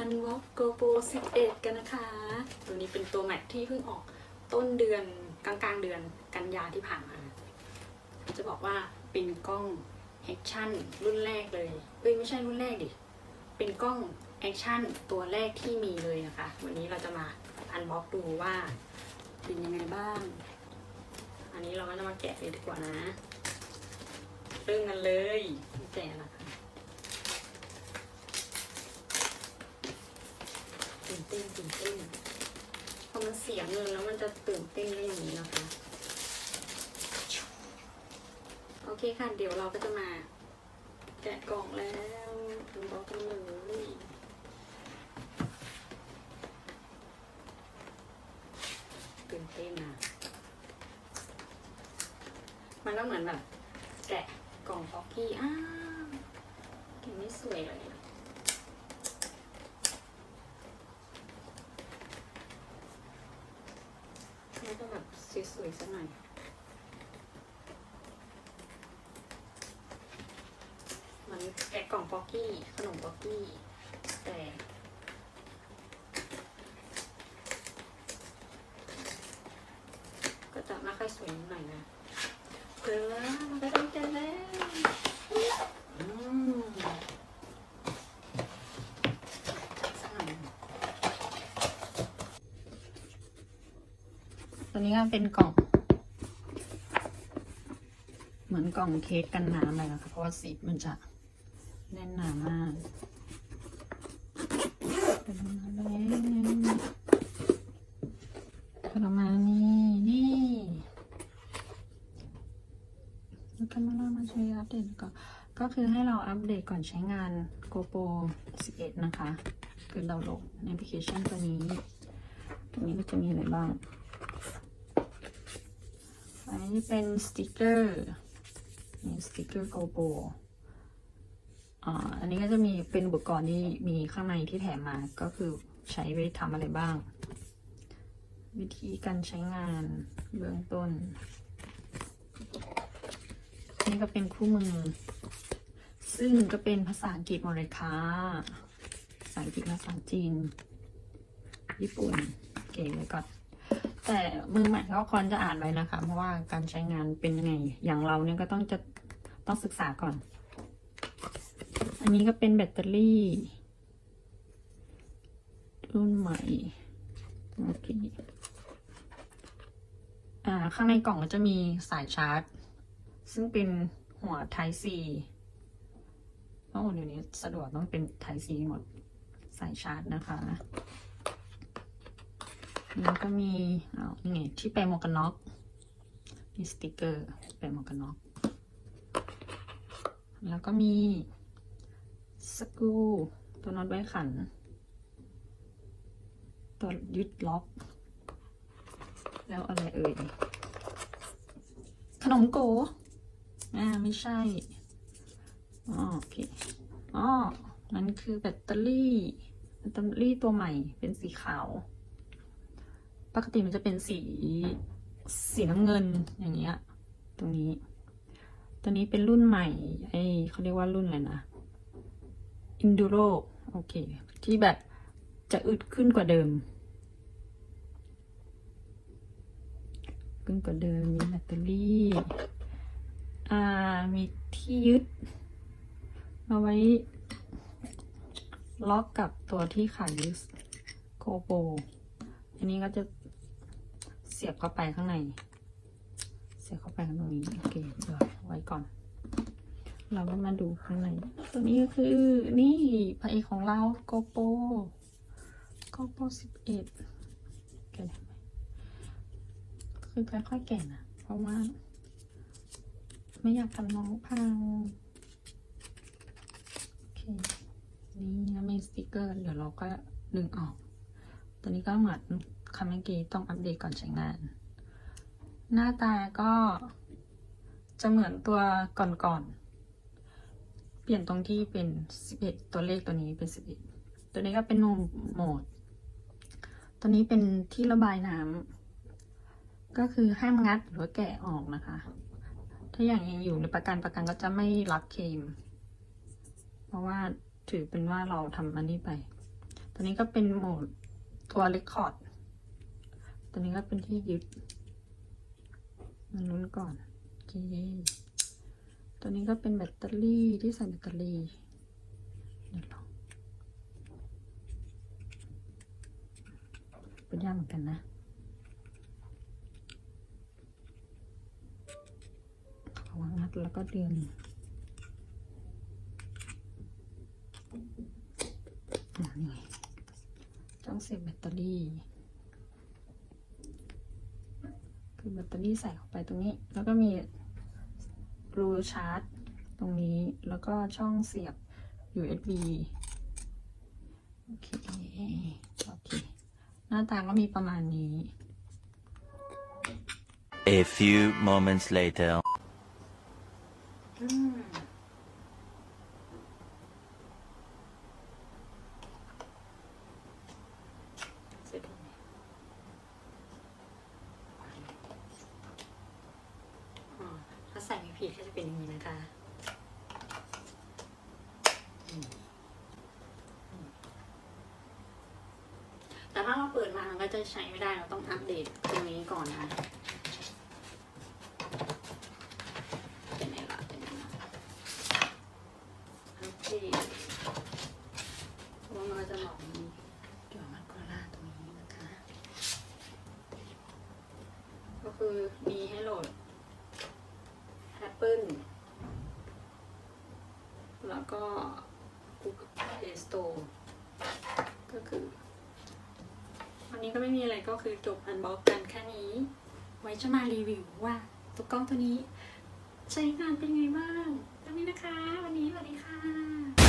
Unlock GoPro 11 กันนะคะ ตัวนี้เป็นตัวแม็กที่เพิ่งออกต้นเดือนกลางกลางเดือนกันยาที่ผ่านมา จะบอกว่าเป็นกล้องแอคชั่นรุ่นแรกเลยเอ้ยไม่ใช่รุ่นแรกดิ เป็นกล้องแอคชั่นตัวแรกที่มีเลยนะคะ วันนี้เราจะมาอันบ็อกดูว่าเป็นยังไงบ้าง อันนี้เราก็จะมาแกะเลยดีกว่านะ เริ่มกันเลย แกะนะคะ ตื่นเต้นตื่นเต้นพอมันเสียเงินแล้วมันจะตื่นเต้นก็อย่างนี้นะคะ โอเคค่ะ เดี๋ยวเราก็จะมา แกะกล่องแล้วถึงบอกกันเลยตื่นเต้นนะมันก็เหมือนแบบแกะกล่องฟอกกี้อ้าวแกะไม่สวยเลยอะ แล้วก็แบบ สวยๆสักหน่อยมันแกะกล่องป๊อกกี้ ขนมป๊อกกี้ แต่ ก็จะไม่ค่อยสวยนิดหน่อยนะเพื่อมันก็ต้องแกะแล้วอืมจัดสักหน่อย ตัวนี้ก็เป็นกล่อง เหมือนกล่องเค้กกันน้ำเลยนะคะ เพราะว่าสีมันจะแน่นหนามากเป็นอะไรประมาณนี้นี่แล้วก็มาเล่ามาช่วยอัปเดตก่อนก็คือให้เราอัปเดตก่อนใช้งาน GoPro 11 นะคะ คือเราโหลดแอปพลิเคชันตัวนี้ ตัวนี้ก็จะมีอะไรบ้าง อันนี้เป็นสติกเกอร์นี่สติกเกอร์โกโปอ่าอันนี้ก็จะมีเป็นอุปกรณ์ที่มีข้างในที่แถมมาก็คือใช้ไว้ทำอะไรบ้าง วิธีการใช้งานเบื้องต้น นี่ก็เป็นคู่มือ ซึ่งก็เป็นภาษาอังกฤษหมดเลยค่ะภาษาอังกฤษภาษาจีน ญี่ปุ่น เก๋เลยก่อน แต่มือใหม่ก็ควรจะอ่านไว้นะคะ เพราะว่าการใช้งานเป็นยังไง อย่างเราเนี่ยก็ต้องจะต้องศึกษาก่อน อันนี้ก็เป็นแบตเตอรี่ รุ่นใหม่ โอเค อ่า ข้างในกล่องก็จะมีสายชาร์จ ซึ่งเป็นหัว Type C เพราะเดี๋ยวนี้สะดวกต้องเป็น Type C หมด สายชาร์จนะคะ แล้วก็มีเอานี่ไงที่แปะหมวกกันน็อกมีสติกเกอร์แปะหมวกกันน็อกแล้วก็มีสกูตัวน็อตไว้ขัน ตัวยึดล็อก แล้วอะไรเอ่ย ขนมโกอ่าไม่ใช่อ๋อโอเคอ๋อมันคือแบตเตอรี่ แบตเตอรี่ตัวใหม่เป็นสีขาว ปกติมันจะเป็นสีสีน้ำเงินอย่างเงี้ย ตรงนี้ ตัวนี้เป็นรุ่นใหม่ไอเขาเรียกว่ารุ่นอะไรนะ Enduro โอเค ที่แบบจะอึดขึ้นกว่าเดิม ขึ้นกว่าเดิม มีแบตเตอรี่ อ่า มีที่ยึด เอาไว้ ล็อกกับตัวที่ขายึดโคโปอันนี้ก็จะ เสียบเข้าไปข้างใน เสียบเข้าไปข้างตรงนี้โอเคเดี๋ยวไว้ก่อน เราก็มาดูข้างใน ตัวนี้ก็คือนี่พระเอกของเราโกโปโกโปสิบเอ็ดแกะได้ไหมคือค่อยๆแกะนะเพราะว่า ไม่อยากทำน้องพังโอเคนี่นะมีสติกเกอร์ เดี๋ยวเราก็ดึงออก ตัวนี้ก็เหมือน คำเมื่อกี้ต้องอัปเดตก่อนใช้งาน หน้าตาก็จะเหมือนตัวก่อนๆ เปลี่ยนตรงที่เป็น 11 ตัวเลขตัวนี้เป็น 11 ตัวนี้ก็เป็นโหมด ตัวนี้เป็นที่ระบายน้ำก็คือห้ามงัดหรือแกะออกนะคะ ถ้าอย่างยังอยู่ในประกันประกันก็จะไม่รับเคม เพราะว่าถือเป็นว่าเราทำอันนี้ไป ตัวนี้ก็เป็นโหมดตัวเรคคอร์ด ตัวนี้ก็เป็นที่ยึดมันลุ้นก่อนโอเคตัวนี้ก็เป็นแบตเตอรี่ที่ใส่แบตเตอรี่เดี๋ยวลองเป็นยากเหมือนกันนะวางนัดแล้วก็เดึงอะนี่ไงต้องเสียบแบตเตอรี่ คือ แบตเตอรี่ใส่เข้าไปตรงนี้ แล้วก็มีรูชาร์จ ตรงนี้แล้วก็ช่องเสียบ USB โอเคโอเค หน้าตาก็มีประมาณนี้ A few moments later. อืมเสร็จแล้วเนี่ยอ๋อ ถ้าใส่ไม่ผิดก็จะเป็นอย่างนี้นะคะแต่ถ้าเราเปิดมามันก็จะใช้ไม่ได้เราต้องอัปเดตตรงนี้ก่อนนะเป็นไงล่ะเป็นไงล่ะอเคเพราะว่ามันก็จะหลอกมีเดี๋ยวมันก็ล่าตรงนี้นะคะ ก็คือมีให้โหลด ปเปิลแล้วก็ Google Play Store ก็คือวันนี้ก็ไม่มีอะไรก็คือจบอันบล็อกกันแค่นี้ ไว้จะมารีวิวว่าตัวกล้องตัวนี้ ใช้งานเป็นไงบ้างตอนนี้นะคะ วันนี้สวัสดีค่ะ